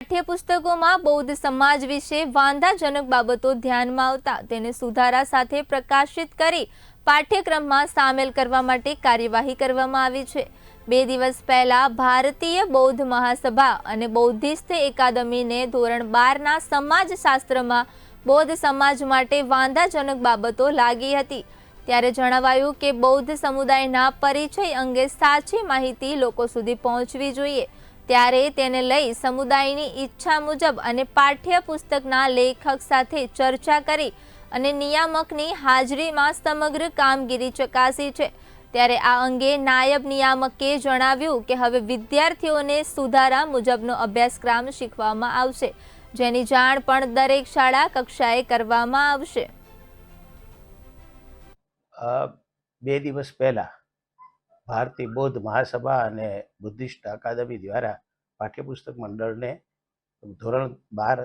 પાઠ્યપુસ્તકોમાં બૌદ્ધ સમાજ વિશે વાંધાજનક બાબતો ધ્યાનમાં આવતા તેને સુધારા સાથે પ્રકાશિત કરી પાઠ્યક્રમમાં સામેલ કરવા માટે કાર્યવાહી કરવામાં આવી છે. બે દિવસ પહેલા ભારતીય બૌદ્ધ મહાસભા અને બૌદ્ધિસ્ટ એકાદમીને ધોરણ બારના સમાજશાસ્ત્રમાં બૌદ્ધ સમાજ માટે વાંધાજનક બાબતો લાગી હતી. ત્યારે જણાવાયું કે બૌદ્ધ સમુદાયના પરિચય અંગે સાચી માહિતી લોકો સુધી પહોંચવી જોઈએ. ત્યારે તેને લઈ સમુદાયની ઈચ્છા મુજબ અને પાઠ્યપુસ્તકના લેખક સાથે ચર્ચા કરી અને નિયામકની હાજરીમાં સમગ્ર કામગીરી ચકાસી છે. ત્યારે આ અંગે નાયબ નિયામકે જણાવ્યું કે હવે વિદ્યાર્થીઓને સુધારા મુજબનો અભ્યાસક્રમ શીખવામાં આવશે, જેની જાણ પણ દરેક શાળા કક્ષાએ કરવામાં આવશે. બે દિવસ પહેલા ભારતીય બૌદ્ધ મહાસભા અને બુદ્ધિસ્ટ અકાદમી દ્વારા પાઠ્યપુસ્તક મંડળને ધોરણ બાર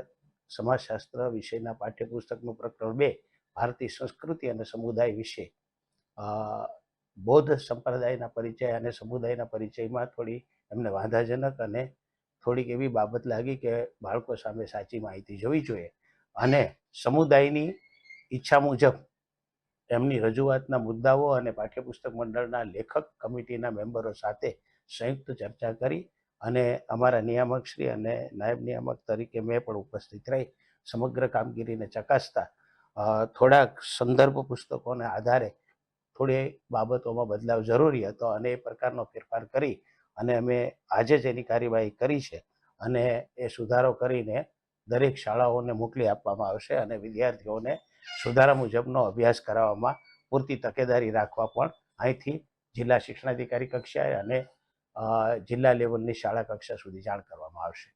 સમાજશાસ્ત્ર વિષયના પાઠ્યપુસ્તકનું પ્રકરણ બે, ભારતીય સંસ્કૃતિ અને સમુદાય વિશે બૌદ્ધ સંપ્રદાયના પરિચય અને સમુદાયના પરિચયમાં થોડી એમને વાંધાજનક અને થોડીક એવી બાબત લાગી કે બાળકો સામે સાચી માહિતી જોવી જોઈએ. અને સમુદાયની ઈચ્છા મુજબ એમની રજૂઆતના મુદ્દાઓ અને પાઠ્યપુસ્તક મંડળના લેખક કમિટીના મેમ્બરો સાથે સંયુક્ત ચર્ચા કરી અને અમારા નિયામકશ્રી અને નાયબ નિયામક તરીકે મેં પણ ઉપસ્થિત રહી સમગ્ર કામગીરીને ચકાસતા થોડાક સંદર્ભ પુસ્તકોના આધારે થોડી બાબતોમાં બદલાવ જરૂરી હતો અને એ પ્રકારનો ફેરફાર કરી અને અમે આજે જ એની કાર્યવાહી કરી છે અને એ સુધારો કરીને દરેક શાળાઓને મોકલી આપવામાં આવશે અને વિદ્યાર્થીઓને સુધારા મુજબનો અભ્યાસ કરાવવામાં પૂરતી તકેદારી રાખવા પણ અહીંથી જિલ્લા શિક્ષણાધિકારી કક્ષાએ અને જિલ્લા લેવલની શાળા કક્ષા સુધી જાણ કરવામાં આવશે.